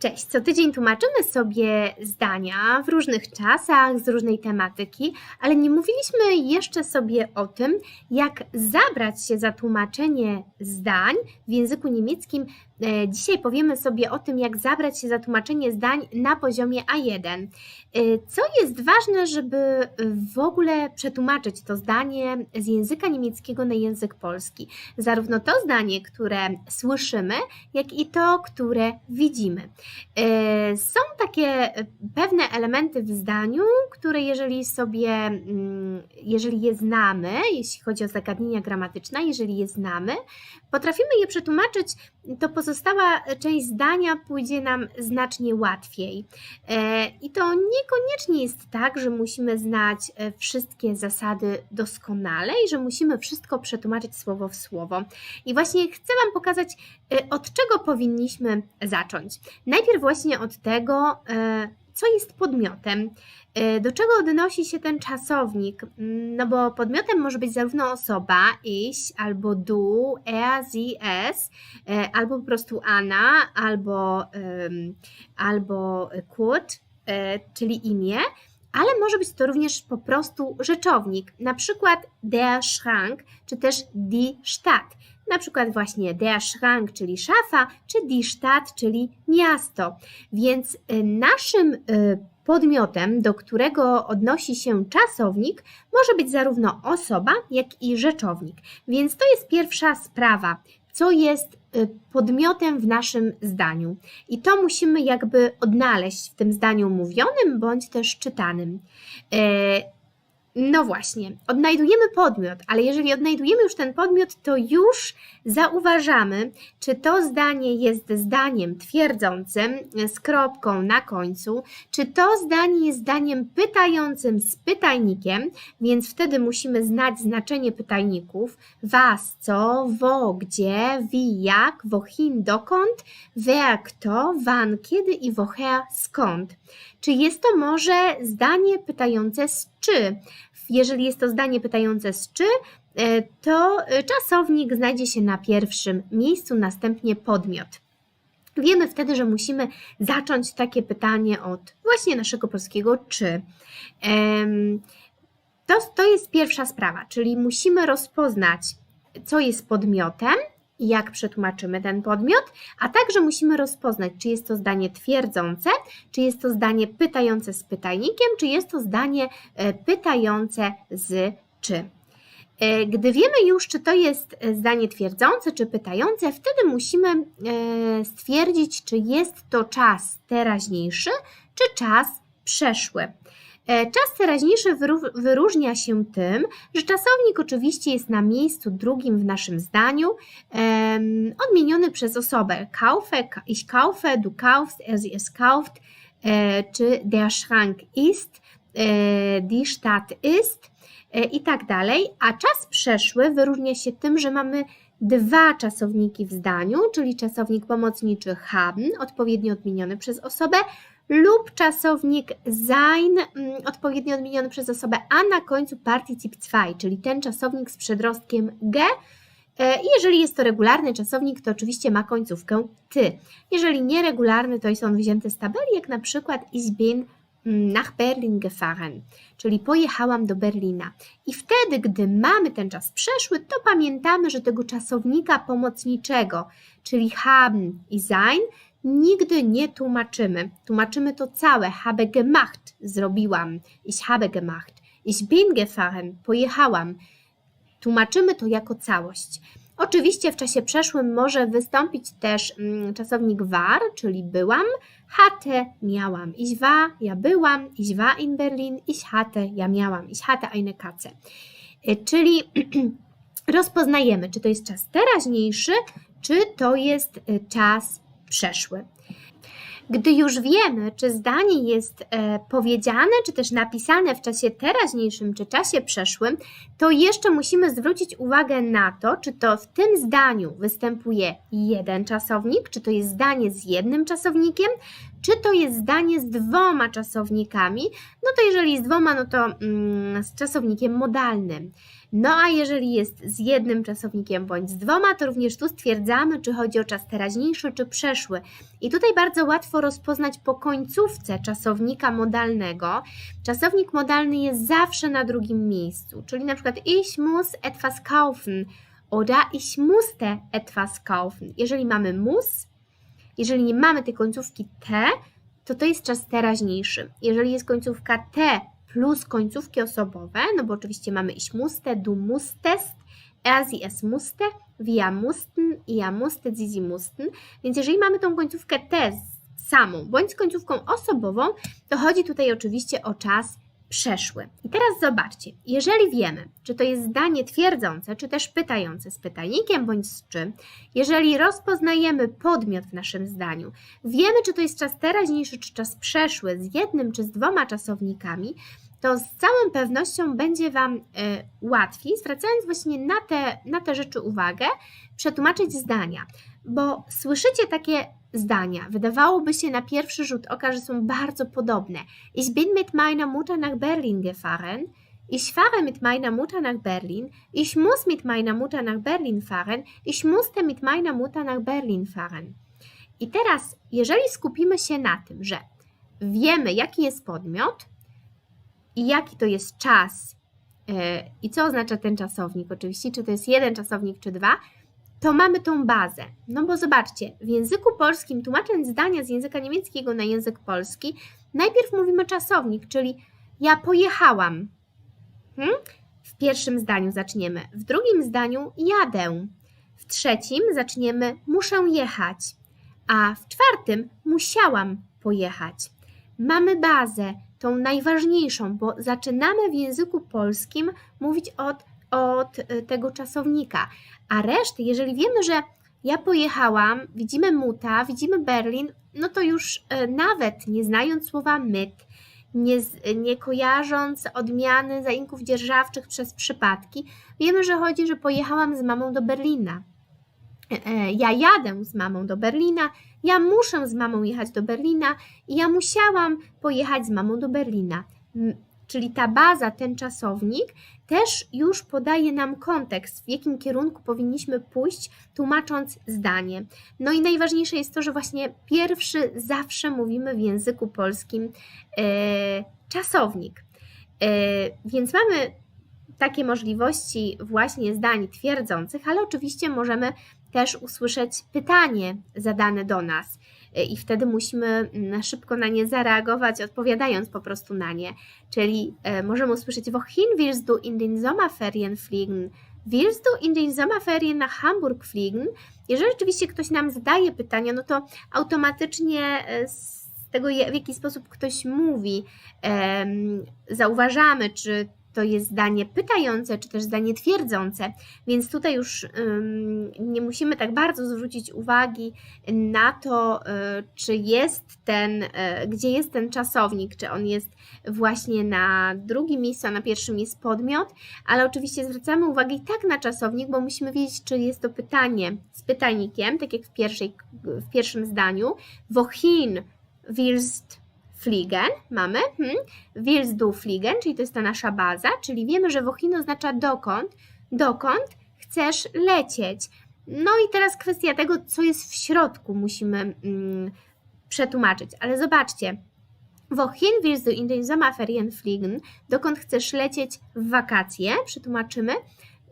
Cześć! Co tydzień tłumaczymy sobie zdania w różnych czasach, z różnej tematyki, ale nie mówiliśmy jeszcze sobie o tym, jak zabrać się za tłumaczenie zdań w języku niemieckim. E, Dzisiaj powiemy sobie o tym, jak zabrać się za tłumaczenie zdań na poziomie A1. E, Co jest ważne, żeby w ogóle przetłumaczyć to zdanie z języka niemieckiego na język polski? Zarówno to zdanie, które słyszymy, jak i to, które widzimy. E, Są takie pewne elementy w zdaniu, które jeżeli sobie, mm, jeżeli je znamy, jeśli chodzi o zagadnienia gramatyczne, jeżeli je znamy, potrafimy je przetłumaczyć, to pozostała część zdania pójdzie nam znacznie łatwiej. E, I to niekoniecznie jest tak, że musimy znać e, wszystkie zasady doskonale i że musimy wszystko przetłumaczyć słowo w słowo. I właśnie chcę Wam pokazać, e, od czego powinniśmy zacząć. Najpierw właśnie od tego, co jest podmiotem, do czego odnosi się ten czasownik. Mm, No bo podmiotem może być zarówno osoba, ich, albo du, er, sie, es, e, albo po prostu Anna, albo, albo Kurt, e, czyli imię, ale może być to również po prostu rzeczownik, na przykład der Schrank, czy też die Stadt. Na przykład właśnie der Schrank, czyli szafa, czy die Stadt, czyli miasto. Więc naszym podmiotem, do którego odnosi się czasownik, może być zarówno osoba, jak i rzeczownik. Więc to jest pierwsza sprawa, co jest y, podmiotem w naszym zdaniu. I to musimy jakby odnaleźć w tym zdaniu mówionym bądź też czytanym. E, no właśnie, odnajdujemy podmiot, ale jeżeli odnajdujemy już ten podmiot, to już zauważamy, czy to zdanie jest zdaniem twierdzącym z kropką na końcu, czy to zdanie jest zdaniem pytającym z pytajnikiem, więc wtedy musimy znać znaczenie pytajników. Was, co, wo, gdzie, wie, jak, wohin, dokąd, wer, kto, wann, kiedy i woher, skąd. Czy jest to może zdanie pytające z czy? Jeżeli jest to zdanie pytające z czy, e, to e, czasownik znajdzie się na pierwszym miejscu, następnie podmiot. Wiemy wtedy, że musimy zacząć takie pytanie od właśnie naszego polskiego czy. To, to jest pierwsza sprawa, czyli musimy rozpoznać, co jest podmiotem jak przetłumaczymy ten podmiot, a także musimy rozpoznać, czy jest to zdanie twierdzące, czy jest to zdanie pytające z pytajnikiem, czy jest to zdanie e, pytające z czy. E, Gdy wiemy już, czy to jest e, zdanie twierdzące, czy pytające, wtedy musimy stwierdzić, czy jest to czas teraźniejszy, czy czas przeszły. E, Czas teraźniejszy wyróżnia się tym, że czasownik oczywiście jest na miejscu drugim w naszym zdaniu, odmieniony przez osobę. Kaufe, ka- ich kaufe, du kaufst, er sie es kauft, e, czy der Schrank ist, e, die Stadt ist i tak dalej. A czas przeszły wyróżnia się tym, że mamy dwa czasowniki w zdaniu, czyli czasownik pomocniczy haben, odpowiednio odmieniony przez osobę, lub czasownik sein, mm, odpowiednio odmieniony przez osobę, a na końcu particip 2, czyli ten czasownik z przedrostkiem ge. E, jeżeli jest to regularny czasownik, to oczywiście ma końcówkę ty. Jeżeli nieregularny, to jest on wzięty z tabeli, jak na przykład ich bin mm, nach Berlin gefahren, czyli pojechałam do Berlina. I wtedy, gdy mamy ten czas przeszły, to pamiętamy, że tego czasownika pomocniczego, czyli haben i sein, nigdy nie tłumaczymy. Tłumaczymy to całe. Habe gemacht, zrobiłam. Ich habe gemacht. Ich bin gefahren, pojechałam. Tłumaczymy to jako całość. Oczywiście w czasie przeszłym może wystąpić też mm, czasownik war, czyli byłam, hatte, miałam. Ich war, ja byłam, ich war in Berlin, ich hatte, ja miałam, ich hatte eine Katze. Y, Czyli rozpoznajemy, czy to jest czas teraźniejszy, czy to jest y, czas przeszły. Gdy już wiemy, czy zdanie jest e, powiedziane, czy też napisane w czasie teraźniejszym, czy czasie przeszłym, to jeszcze musimy zwrócić uwagę na to, czy to w tym zdaniu występuje jeden czasownik, czy to jest zdanie z jednym czasownikiem, czy to jest zdanie z dwoma czasownikami. No to jeżeli z dwoma, no to mm, z czasownikiem modalnym. No a jeżeli jest z jednym czasownikiem bądź z dwoma, to również tu stwierdzamy, czy chodzi o czas teraźniejszy, czy przeszły. I tutaj bardzo łatwo rozpoznać po końcówce czasownika modalnego. Czasownik modalny jest zawsze na drugim miejscu, czyli na przykład ich muss etwas kaufen oder ich musste etwas kaufen. Jeżeli mamy muss, jeżeli nie mamy tej końcówki T, to to jest czas teraźniejszy. Jeżeli jest końcówka T plus końcówki osobowe, no bo oczywiście mamy ich musste, du musstest, er, sie, es musste, wir mussten, ihr musstet, sie, sie mussten. Więc jeżeli mamy tą końcówkę T samą, bądź z końcówką osobową, to chodzi tutaj oczywiście o czas przeszły. I teraz zobaczcie, jeżeli wiemy, czy to jest zdanie twierdzące, czy też pytające z pytajnikiem bądź z czym, jeżeli rozpoznajemy podmiot w naszym zdaniu, wiemy, czy to jest czas teraźniejszy, czy czas przeszły z jednym czy z dwoma czasownikami, to z całą pewnością będzie Wam y, łatwiej, zwracając właśnie na te, na te rzeczy uwagę, przetłumaczyć zdania. Bo słyszycie takie zdania, wydawałoby się na pierwszy rzut oka, że są bardzo podobne. Ich bin mit meiner Mutter nach Berlin gefahren. Ich fahre mit meiner Mutter nach Berlin. Ich muss mit meiner Mutter nach Berlin fahren. Ich musste mit meiner Mutter nach Berlin fahren. I teraz, jeżeli skupimy się na tym, że wiemy, jaki jest podmiot i jaki to jest czas e, i co oznacza ten czasownik, oczywiście, czy to jest jeden czasownik, czy dwa, to mamy tą bazę. No bo zobaczcie, w języku polskim, tłumacząc zdania z języka niemieckiego na język polski, najpierw mówimy czasownik, czyli ja pojechałam. Hmm? W pierwszym zdaniu zaczniemy, w drugim zdaniu jadę, w trzecim zaczniemy muszę jechać, a w czwartym musiałam pojechać. Mamy bazę, tą najważniejszą, bo zaczynamy w języku polskim mówić od, od y, tego czasownika, a reszty, jeżeli wiemy, że ja pojechałam, widzimy Muta, widzimy Berlin, no to już e, nawet nie znając słowa myt, nie, nie kojarząc odmiany zaimków dzierżawczych przez przypadki, wiemy, że chodzi, że pojechałam z mamą do Berlina. E, e, ja jadę z mamą do Berlina, ja muszę z mamą jechać do Berlina i ja musiałam pojechać z mamą do Berlina czyli ta baza, ten czasownik, też już podaje nam kontekst, w jakim kierunku powinniśmy pójść, tłumacząc zdanie. No i najważniejsze jest to, że właśnie pierwszy zawsze mówimy w języku polskim e, czasownik. E, więc mamy takie możliwości właśnie zdań twierdzących, ale oczywiście możemy też usłyszeć pytanie zadane do nas i wtedy musimy mm, szybko na nie zareagować, odpowiadając po prostu na nie. Czyli e, możemy usłyszeć, wohin willst du in den Sommerferien fliegen? Willst du in den Sommerferien nach Hamburg fliegen? Jeżeli rzeczywiście ktoś nam zadaje pytania, no to automatycznie e, z tego, w jaki sposób ktoś mówi, zauważamy, czy to jest zdanie pytające, czy też zdanie twierdzące, więc tutaj już nie musimy tak bardzo zwrócić uwagi na to, y, czy jest ten, y, gdzie jest ten czasownik, czy on jest właśnie na drugim miejscu, a na pierwszym jest podmiot, ale oczywiście zwracamy uwagę i tak na czasownik, bo musimy wiedzieć, czy jest to pytanie z pytajnikiem, tak jak w, pierwszej, w pierwszym zdaniu. Wohin willst fliegen mamy, hmm, willst du fliegen, czyli to jest ta nasza baza, czyli wiemy, że wohin oznacza dokąd, dokąd chcesz lecieć. No i teraz kwestia tego, co jest w środku, musimy mm, przetłumaczyć, ale zobaczcie, Wohin willst du in den Sommerferien fliegen? Dokąd chcesz lecieć w wakacje? Przetłumaczymy.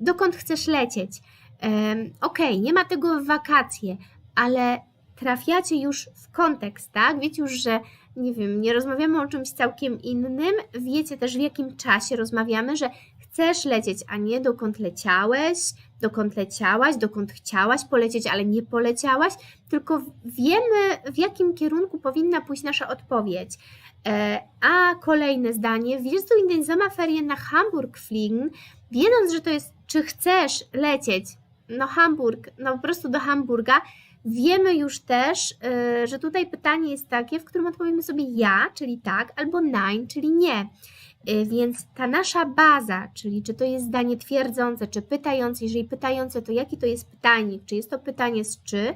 Dokąd chcesz lecieć? Um, ok, nie ma tego w wakacje, ale trafiacie już w kontekst, tak? Wiecie już, że nie wiem, nie rozmawiamy o czymś całkiem innym, wiecie też w jakim czasie rozmawiamy, że chcesz lecieć, a nie dokąd leciałeś, dokąd leciałaś, dokąd chciałaś polecieć, ale nie poleciałaś, tylko wiemy, w jakim kierunku powinna pójść nasza odpowiedź. E, a kolejne zdanie, willst du in den Sommerferien nach Hamburg fliegen? Wiedząc, że to jest, czy chcesz lecieć, no Hamburg, no po prostu do Hamburga, Wiemy już też, y, że tutaj pytanie jest takie, w którym odpowiemy sobie ja, czyli tak, albo nein, czyli nie. Y, więc ta nasza baza, czyli czy to jest zdanie twierdzące, czy pytające, jeżeli pytające, to jaki to jest pytajnik, czy jest to pytanie z czy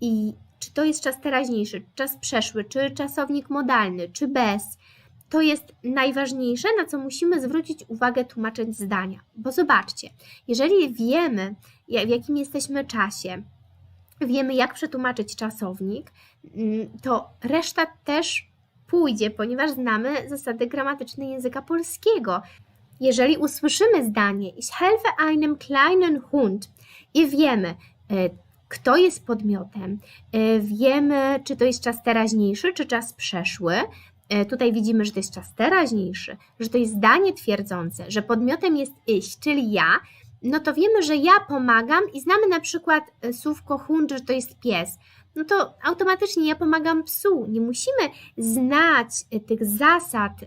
i czy to jest czas teraźniejszy, czas przeszły, czy czasownik modalny, czy bez. to jest najważniejsze, na co musimy zwrócić uwagę tłumacząc zdania. Bo zobaczcie, jeżeli wiemy, w jakim jesteśmy czasie, wiemy, jak przetłumaczyć czasownik, mm, to reszta też pójdzie, ponieważ znamy zasady gramatyczne języka polskiego. Jeżeli usłyszymy zdanie Ich helfe einem kleinen Hund i wiemy, e, kto jest podmiotem, e, wiemy, czy to jest czas teraźniejszy, czy czas przeszły. E, Tutaj widzimy, że to jest czas teraźniejszy, że to jest zdanie twierdzące, że podmiotem jest iść, czyli ja, no to wiemy, że ja pomagam i znamy na przykład e, słówko hund, że to jest pies. No to automatycznie ja pomagam psu. Nie musimy znać e, tych zasad e,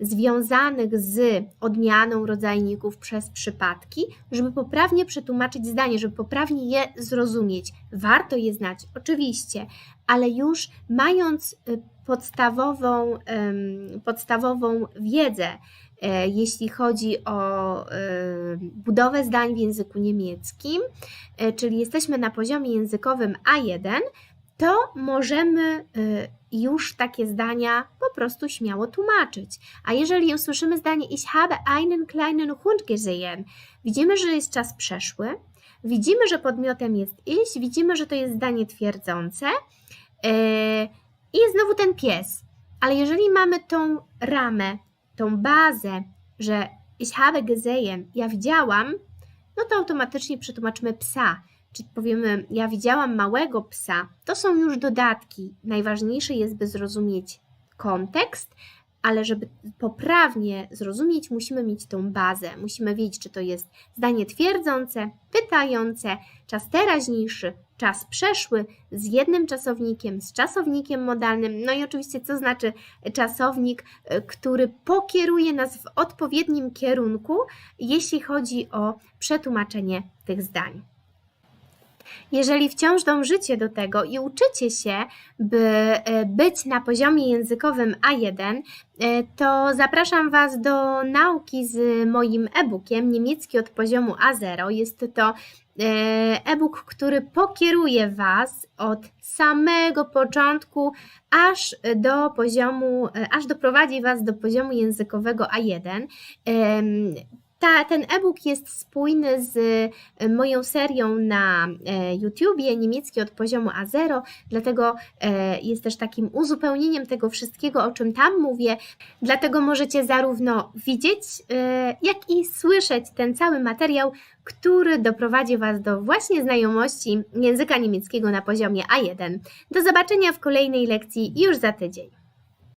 związanych z odmianą rodzajników przez przypadki, żeby poprawnie przetłumaczyć zdanie, żeby poprawnie je zrozumieć. Warto je znać, oczywiście, ale już mając y, podstawową, podstawową wiedzę, e, jeśli chodzi o e, budowę zdań w języku niemieckim, e, czyli jesteśmy na poziomie językowym A1, to możemy e, już takie zdania po prostu śmiało tłumaczyć. A jeżeli usłyszymy zdanie Ich habe einen kleinen Hund gesehen, widzimy, że jest czas przeszły, widzimy, że podmiotem jest ich, widzimy, że to jest zdanie twierdzące e, i znowu ten pies. Ale jeżeli mamy tą ramę, tą bazę, że ich habe gesehen, ja widziałam, no to automatycznie przetłumaczymy psa. Czy powiemy, ja widziałam małego psa, to są już dodatki. Najważniejsze jest, by zrozumieć kontekst, ale żeby poprawnie zrozumieć, musimy mieć tą bazę. Musimy wiedzieć, czy to jest zdanie twierdzące, pytające, czas teraźniejszy, czas przeszły z jednym czasownikiem, z czasownikiem modalnym, no i oczywiście co znaczy czasownik, y, który pokieruje nas w odpowiednim kierunku, jeśli chodzi o przetłumaczenie tych zdań. Jeżeli wciąż dążycie do tego i uczycie się, by e, być na poziomie językowym A1, e, to zapraszam Was do nauki z moim e-bookiem Niemiecki od poziomu A0. Jest to e, e-book, który pokieruje Was od samego początku aż do poziomu, aż doprowadzi Was do poziomu językowego A1. Ta, ten e-book jest spójny z e, moją serią na e, YouTubie, niemiecki od poziomu A0, dlatego e, jest też takim uzupełnieniem tego wszystkiego, o czym tam mówię. Dlatego możecie zarówno widzieć, jak i słyszeć ten cały materiał, który doprowadzi Was do właśnie znajomości języka niemieckiego na poziomie A1. Do zobaczenia w kolejnej lekcji już za tydzień.